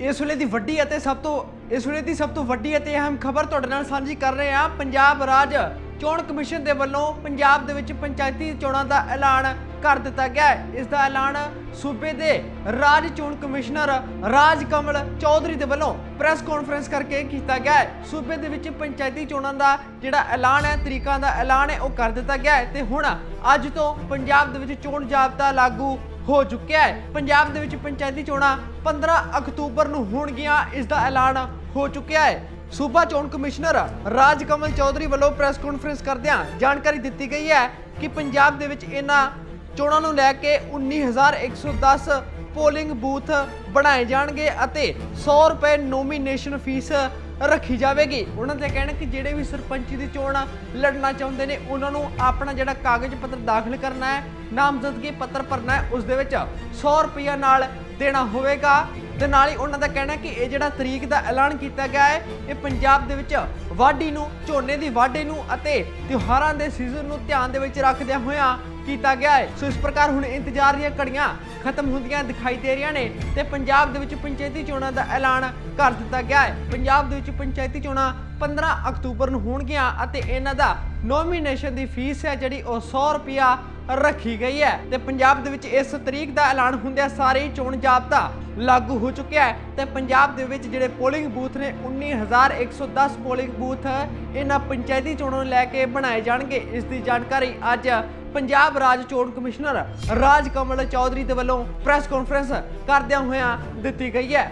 ਇਸ ਵੇਲੇ ਦੀ ਵੱਡੀ ਅਤੇ ਸਭ ਤੋਂ ਇਸ ਵੇਲੇ ਦੀ ਸਭ ਤੋਂ ਵੱਡੀ ਅਤੇ ਅਹਿਮ ਖਬਰ ਤੁਹਾਡੇ ਨਾਲ ਸਾਂਝੀ ਕਰ ਰਹੇ ਹਾਂ। ਪੰਜਾਬ ਰਾਜ ਚੋਣ ਕਮਿਸ਼ਨ ਦੇ ਵੱਲੋਂ ਪੰਜਾਬ ਦੇ ਵਿੱਚ ਪੰਚਾਇਤੀ ਚੋਣਾਂ ਦਾ ਐਲਾਨ ਕਰ ਦਿੱਤਾ ਗਿਆ ਹੈ। ਇਸ ਦਾ ਐਲਾਨ ਸੂਬੇ ਦੇ ਰਾਜ ਚੋਣ ਕਮਿਸ਼ਨਰ ਰਾਜ ਕਮਲ ਚੌਧਰੀ ਦੇ ਵੱਲੋਂ ਪ੍ਰੈਸ ਕਾਨਫਰੰਸ ਕਰਕੇ ਕੀਤਾ ਗਿਆ ਹੈ। ਸੂਬੇ ਦੇ ਵਿੱਚ ਪੰਚਾਇਤੀ ਚੋਣਾਂ ਦਾ ਜਿਹੜਾ ਐਲਾਨ ਹੈ, ਤਰੀਕਾਂ ਦਾ ਐਲਾਨ ਹੈ, ਉਹ ਕਰ ਦਿੱਤਾ ਗਿਆ ਹੈ ਤੇ ਹੁਣ ਅੱਜ ਤੋਂ ਪੰਜਾਬ ਦੇ ਵਿੱਚ ਚੋਣ ਜਾਬਤਾ ਲਾਗੂ ਹੋ ਚੁੱਕਿਆ ਹੈ। ਪੰਜਾਬ ਦੇ ਵਿੱਚ ਪੰਚਾਇਤੀ ਚੋਣਾਂ 15 ਅਕਤੂਬਰ ਨੂੰ ਹੋਣਗੀਆਂ, ਇਸ ਦਾ ਐਲਾਨ ਹੋ ਚੁੱਕਿਆ ਹੈ। ਸੂਬਾ ਚੋਣ ਕਮਿਸ਼ਨਰ ਰਾਜ ਕਮਲ ਚੌਧਰੀ ਵੱਲੋਂ ਪ੍ਰੈਸ ਕਾਨਫਰੰਸ ਕਰਦਿਆਂ ਜਾਣਕਾਰੀ ਦਿੱਤੀ ਗਈ ਹੈ ਕਿ ਪੰਜਾਬ ਦੇ ਵਿੱਚ ਇਹਨਾਂ ਚੋਣਾਂ ਨੂੰ ਲੈ ਕੇ 19110 ਪੋਲਿੰਗ ਬੂਥ ਬਣਾਏ ਜਾਣਗੇ ਅਤੇ 100 ਰੁਪਏ ਨੋਮੀਨੇਸ਼ਨ ਫੀਸ ਰੱਖੀ ਜਾਵੇਗੀ। ਉਹਨਾਂ ਦਾ ਕਹਿਣਾ ਕਿ ਜਿਹੜੇ ਵੀ ਸਰਪੰਚੀ ਦੀ ਚੋਣ ਲੜਨਾ ਚਾਹੁੰਦੇ ਨੇ, ਉਹਨਾਂ ਨੂੰ ਆਪਣਾ ਜਿਹੜਾ ਕਾਗਜ਼ ਪੱਤਰ ਦਾਖਲ ਕਰਨਾ ਹੈ, ਨਾਮਜ਼ਦਗੀ ਪੱਤਰ ਭਰਨਾ ਹੈ, ਉਸ ਦੇ ਵਿੱਚ 100 ਰੁਪਇਆ ਨਾਲ ਦੇਣਾ ਹੋਵੇਗਾ। ਤੇ ਨਾਲ ਹੀ ਉਹਨਾਂ ਦਾ ਕਹਿਣਾ ਕਿ ਇਹ ਜਿਹੜਾ ਤਰੀਕ ਦਾ ਐਲਾਨ ਕੀਤਾ ਗਿਆ ਹੈ, ਇਹ ਪੰਜਾਬ ਦੇ ਵਿੱਚ ਵਾਢੀ ਨੂੰ, ਝੋਨੇ ਦੀ ਵਾਢੀ ਨੂੰ ਅਤੇ ਤਿਉਹਾਰਾਂ ਦੇ ਸੀਜ਼ਨ ਨੂੰ ਧਿਆਨ ਦੇ ਵਿੱਚ ਰੱਖਦਿਆਂ ਹੋਇਆਂ ਕੀਤਾ ਗਿਆ ਹੈ। ਸੋ ਇਸ ਪ੍ਰਕਾਰ ਹੁਣ ਇੰਤਜ਼ਾਰ ਦੀਆਂ ਘੜੀਆਂ ਖਤਮ ਹੁੰਦੀਆਂ ਦਿਖਾਈ ਦੇ ਰਹੀਆਂ ਨੇ ਤੇ ਪੰਜਾਬ ਦੇ ਵਿੱਚ ਪੰਚਾਇਤੀ ਚੋਣਾਂ ਦਾ ਐਲਾਨ ਕਰ ਦਿੱਤਾ ਗਿਆ ਹੈ। ਪੰਜਾਬ ਦੇ ਵਿੱਚ ਪੰਚਾਇਤੀ ਚੋਣਾਂ 15 ਅਕਤੂਬਰ ਨੂੰ ਹੋਣਗੀਆਂ ਅਤੇ ਇਹਨਾਂ ਦਾ ਨੋਮੀਨੇਸ਼ਨ ਦੀ ਫੀਸ ਹੈ ਜਿਹੜੀ ਉਹ 100 ਰੁਪਿਆ ਰੱਖੀ ਗਈ ਹੈ ਤੇ ਪੰਜਾਬ ਦੇ ਵਿੱਚ ਇਸ ਤਰੀਕ ਦਾ ਐਲਾਨ ਹੁੰਦਿਆਂ ਸਾਰੇ ਚੋਣ ਜਾਬਤਾ ਲਾਗੂ ਹੋ ਚੁੱਕਿਆ ਹੈ ਤੇ ਪੰਜਾਬ ਦੇ ਵਿੱਚ ਜਿਹੜੇ ਪੋਲਿੰਗ ਬੂਥ ਨੇ 19110 ਪੋਲਿੰਗ ਬੂਥ ਇਹਨਾਂ ਪੰਚਾਇਤੀ ਚੋਣਾਂ ਨੂੰ ਲੈ ਕੇ ਬਣਾਏ ਜਾਣਗੇ। ਇਸ ਦੀ ਜਾਣਕਾਰੀ ਅੱਜ ਪੰਜਾਬ ਰਾਜ ਚੋਣ ਕਮਿਸ਼ਨਰ ਰਾਜ ਕਮਲ ਚੌਧਰੀ ਦੇ ਵੱਲੋਂ ਪ੍ਰੈਸ ਕਾਨਫਰੰਸ ਕਰਦਿਆਂ ਹੋਇਆਂ ਦਿੱਤੀ ਗਈ ਹੈ।